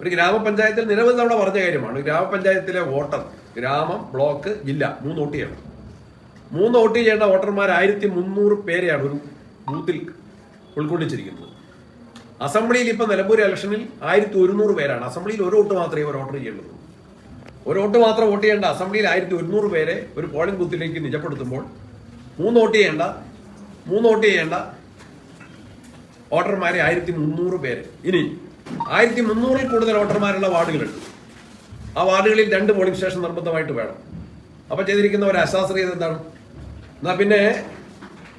ഒരു ഗ്രാമപഞ്ചായത്തിൽ നിരവധി തവണ പറഞ്ഞ കാര്യമാണ്. ഗ്രാമപഞ്ചായത്തിലെ വോട്ടർ ഗ്രാമം ബ്ലോക്ക് ജില്ല മൂന്ന് വോട്ട് ചെയ്യണം. മൂന്ന് വോട്ട് ചെയ്യേണ്ട വോട്ടർമാർ ആയിരത്തി മുന്നൂറ് പേരെയാണ് ഒരു ബൂത്തിൽ ഉൾക്കൊള്ളിച്ചിരിക്കുന്നത്. അസംബ്ലിയിൽ ഇപ്പം നിലമ്പൂർ ഇലക്ഷനിൽ ആയിരത്തി ഒരുന്നൂറ് പേരാണ്. അസംബ്ലിയിൽ ഒരു വോട്ട് മാത്രമേ ഒരു വോട്ടർ ചെയ്യുള്ളൂ ഒരു വോട്ട് മാത്രം വോട്ട് ചെയ്യേണ്ട അസംബ്ലിയിൽ ആയിരത്തി ഒരുന്നൂറ് പേരെ ഒരു പോളിംഗ് ബൂത്തിലേക്ക് നിജപ്പെടുത്തുമ്പോൾ മൂന്ന് വോട്ട് ചെയ്യേണ്ട മൂന്ന് വോട്ട് ചെയ്യേണ്ട വോട്ടർമാരെ ആയിരത്തി മുന്നൂറ് പേര്. ഇനി ആയിരത്തി മുന്നൂറിൽ കൂടുതൽ വോട്ടർമാരുള്ള വാർഡുകളുണ്ട്. ആ വാർഡുകളിൽ രണ്ട് പോളിംഗ് സ്റ്റേഷൻ നിർബന്ധമായിട്ട് വേണം. അപ്പൊ ചെയ്തിരിക്കുന്ന ഒരു അശാസ്ത്രീയത എന്താണ്? എന്നാ പിന്നെ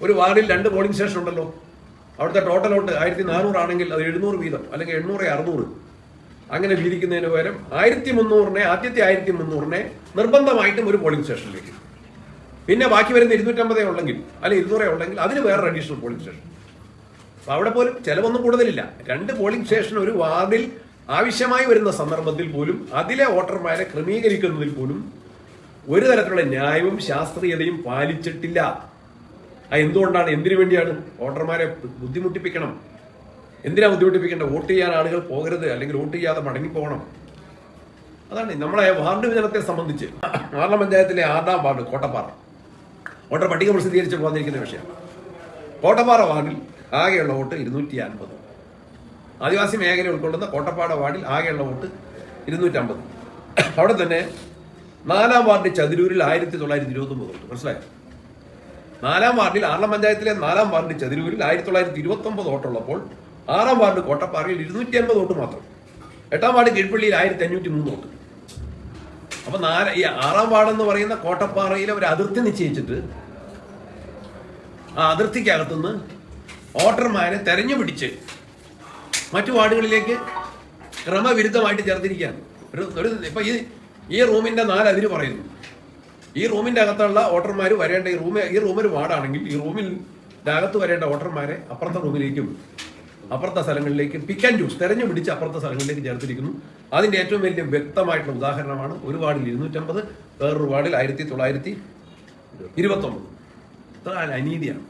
ഒരു വാർഡിൽ രണ്ട് പോളിംഗ് സ്റ്റേഷൻ ഉണ്ടല്ലോ. അവിടുത്തെ ടോട്ടൽ വോട്ട് ആയിരത്തി നാനൂറാണെങ്കിൽ അത് എഴുന്നൂറ് വീതം അല്ലെങ്കിൽ എണ്ണൂറ് അറുന്നൂറ്. അങ്ങനെ വീതിക്കുന്നതിന് പകരം ആയിരത്തി മുന്നൂറിനെ ആദ്യത്തെ ആയിരത്തി മുന്നൂറിനെ നിർബന്ധമായിട്ടും ഒരു പോളിംഗ് സ്റ്റേഷനിലേക്ക്. പിന്നെ ബാക്കി വരുന്ന ഇരുന്നൂറ്റമ്പതേ ഉള്ളെങ്കിൽ അല്ലെങ്കിൽ ഇരുന്നൂറേ ഉള്ളെങ്കിൽ അതിന് വേറെ അഡീഷണൽ പോളിംഗ് സ്റ്റേഷൻ. അപ്പൊ അവിടെ പോലും ചിലവൊന്നും കൂടുതലില്ല. രണ്ട് പോളിംഗ് സ്റ്റേഷൻ ഒരു വാർഡിൽ ആവശ്യമായി വരുന്ന സന്ദർഭത്തിൽ പോലും അതിലെ വോട്ടർമാരെ ക്രമീകരിക്കുന്നതിൽ പോലും ഒരു തരത്തിലുള്ള ന്യായവും ശാസ്ത്രീയതയും പാലിച്ചിട്ടില്ല. ആ എന്തുകൊണ്ടാണ്? എന്തിനു വേണ്ടിയാണ് വോട്ടർമാരെ ബുദ്ധിമുട്ടിപ്പിക്കണം? എന്തിനാ ബുദ്ധിമുട്ടിപ്പിക്കേണ്ടത്? വോട്ട് ചെയ്യാൻ ആളുകൾ പോകരുത് അല്ലെങ്കിൽ വോട്ട് ചെയ്യാതെ മടങ്ങിപ്പോകണം. അതാണ് നമ്മളെ വാർഡ് വിതരണത്തെ സംബന്ധിച്ച് വാർഡ് പഞ്ചായത്തിലെ ആറാം വാർഡ് കോട്ടപ്പാറ. വോട്ടർ പട്ടിക പ്രസിദ്ധീകരിച്ച് വന്നിരിക്കുന്ന വിഷയം. കോട്ടപ്പാറ വാർഡിൽ ആകെയുള്ള വോട്ട് ഇരുന്നൂറ്റി അൻപത് ആദിവാസി മേഖല ഉൾക്കൊള്ളുന്ന കോട്ടപ്പാട വാർഡിൽ ആകെയുള്ള വോട്ട് ഇരുന്നൂറ്റമ്പത് അവിടെ തന്നെ നാലാം വാർഡ് ചതിരൂരിൽ ആയിരത്തി തൊള്ളായിരത്തി ഇരുപത്തി ഒമ്പത് വോട്ട്. മനസ്സിലായോ? നാലാം വാർഡിൽ ആറാം പഞ്ചായത്തിലെ നാലാം വാർഡ് ചതിരൂരിൽ ആയിരത്തി തൊള്ളായിരത്തി ഇരുപത്തി ഒമ്പത് വോട്ടുള്ളപ്പോൾ ആറാം വാർഡ് കോട്ടപ്പാറയിൽ ഇരുന്നൂറ്റി അൻപത് വോട്ട് മാത്രം. എട്ടാം വാർഡ് കീഴ്പള്ളിയിൽ ആയിരത്തി അഞ്ഞൂറ്റി മൂന്ന് വോട്ട്. അപ്പൊ നാല് ഈ ആറാം വാർഡ് എന്ന് പറയുന്ന കോട്ടപ്പാറയിലെ ഒരു അതിർത്തി നിശ്ചയിച്ചിട്ട് ആ അതിർത്തിക്കകത്തുനിന്ന് വോട്ടർമാരെ തെരഞ്ഞു പിടിച്ച് മറ്റു വാർഡുകളിലേക്ക് ക്രമവിരുദ്ധമായിട്ട് ചേർത്തിരിക്കുകയാണ്. ഒരു ഒരു ഇപ്പൊ ഈ ഈ റൂമിന്റെ നാലതിര് പറയുന്നു. ഈ റൂമിന്റെ അകത്തുള്ള വോട്ടർമാർ വരേണ്ട ഈ റൂമ് ഈ റൂം ഒരു വാർഡാണെങ്കിൽ ഈ റൂമിൽ അകത്ത് വരേണ്ട വോട്ടർമാരെ അപ്പുറത്തെ റൂമിലേക്കും അപ്പുറത്തെ സ്ഥലങ്ങളിലേക്കും പിക്ക് ആൻഡ് ചൂസ് തെരഞ്ഞു പിടിച്ച് അപ്പുറത്തെ സ്ഥലങ്ങളിലേക്ക് ചേർത്തിരിക്കുന്നു. അതിന്റെ ഏറ്റവും വലിയ വ്യക്തമായിട്ടുള്ള ഉദാഹരണമാണ് ഒരു വാർഡിൽ ഇരുന്നൂറ്റമ്പത് വേറൊരു വാർഡിൽ ആയിരത്തി തൊള്ളായിരത്തി ഇരുപത്തൊമ്പത്. അനീതിയാണ്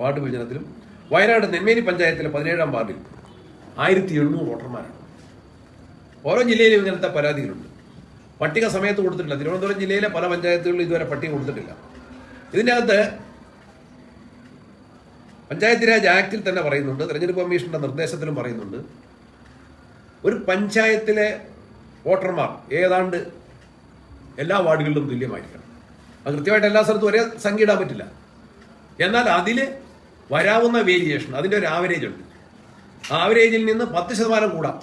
വാർഡ് വിഭജനത്തിലും വയനാട് നെന്മേനി പഞ്ചായത്തിലെ പതിനേഴാം വാർഡിൽ ആയിരത്തി എണ്ണൂറ് വോട്ടർമാരാണ്. ഓരോ ജില്ലയിലും ഇങ്ങനത്തെ പരാതികളുണ്ട്. പട്ടിക സമയത്ത് കൊടുത്തിട്ടില്ല. തിരുവനന്തപുരം ജില്ലയിലെ പല പഞ്ചായത്തുകളിലും ഇതുവരെ പട്ടിക കൊടുത്തിട്ടില്ല. ഇതിന്റെ അകത്ത് പഞ്ചായത്ത് രാജ് ആക്ടിൽ തന്നെ പറയുന്നുണ്ട് തെരഞ്ഞെടുപ്പ് കമ്മീഷന്റെ നിർദ്ദേശത്തിലും പറയുന്നുണ്ട്. ഒരു പഞ്ചായത്തിലെ വോട്ടർമാർ ഏതാണ്ട് എല്ലാ വാർഡുകളിലും തുല്യമായിരിക്കണം. അത് കൃത്യമായിട്ട് എല്ലാ സ്ഥലത്തും ഒരേ സംഖ്യ ഇടാൻ പറ്റില്ല. എന്നാൽ അതിൽ വരാവുന്ന വേരിയേഷൻ അതിന്റെ ഒരു ആവറേജ് ഉണ്ട്. ആവറേജിൽ നിന്ന് പത്ത് ശതമാനം കൂടാം.